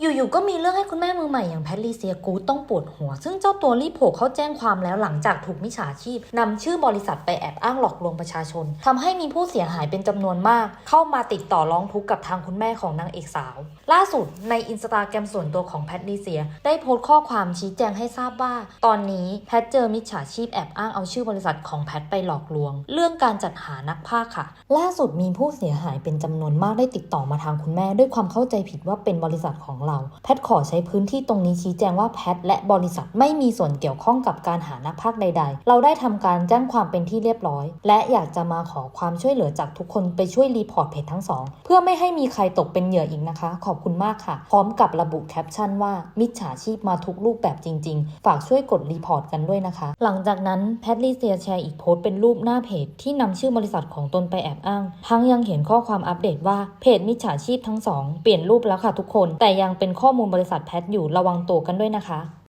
อยู่ๆ ก็มีเรื่องให้คุณแม่มือใหม่อย่างแพทลีเซียกูต้องปวดหัว ซึ่งเจ้าตัวรีบโผล่เข้าแจ้งความแล้วหลังจากถูกมิจฉาชีพนำชื่อบริษัทไปแอบอ้างหลอกลวงประชาชนทำให้มีผู้เสียหายเป็นจำนวนมาก เข้ามาติดต่อร้องทุกข์กับทางคุณแม่ของนางเอกสาว ล่าสุดในอินสตาแกรมส่วนตัวของแพทลีเซีย ได้โพสต์ข้อความชี้แจงให้ทราบว่า ตอนนี้แพทเจอมิจฉาชีพแอบอ้างเอาชื่อบริษัทของแพทไปหลอกลวง เรื่องการจัดหานักพากค่ะ ล่าสุดมีผู้เสียหายเป็นจำนวนมากได้ติดต่อมาทางคุณแม่ ด้วยความเข้าใจผิดว่าเป็นบริษัทของเรา แพทขอใช้พื้นที่ตรงนี้ชี้แจงว่าแพทและบริษัทไม่มีส่วนเกี่ยวข้องกับการหานักพากใด ๆ เราได้ทำการแจ้งความเป็นที่เรียบร้อย และอยากจะมาขอความช่วยเหลือจากทุกคนไปช่วยรีพอร์ตเพจทั้งสองเพื่อไม่ให้มีใครตกเป็นเหยื่ออีกนะคะ ขอบคุณมากค่ะ พร้อมกับระบุแคปชั่นว่ามิจฉาชีพมาทุกรูปแบบจริง ๆ ฝากช่วยกดรีพอร์ตกันด้วยนะคะ หลังจากนั้นแพทลีเซียแชร์อีกโพสต์เป็นรูปหน้าเพจที่นำชื่อบริษัทของตนไปแอบอ้าง ทั้งยังเห็นข้อความอัปเดตว่าเพจมิจฉาชีพทั้งสองเปลี่ยนรูปแล้วค่ะทุกคน แต่ยังเป็นข้อมูลบริษัทแพทอยู่ระวังตัวกันด้วยนะคะ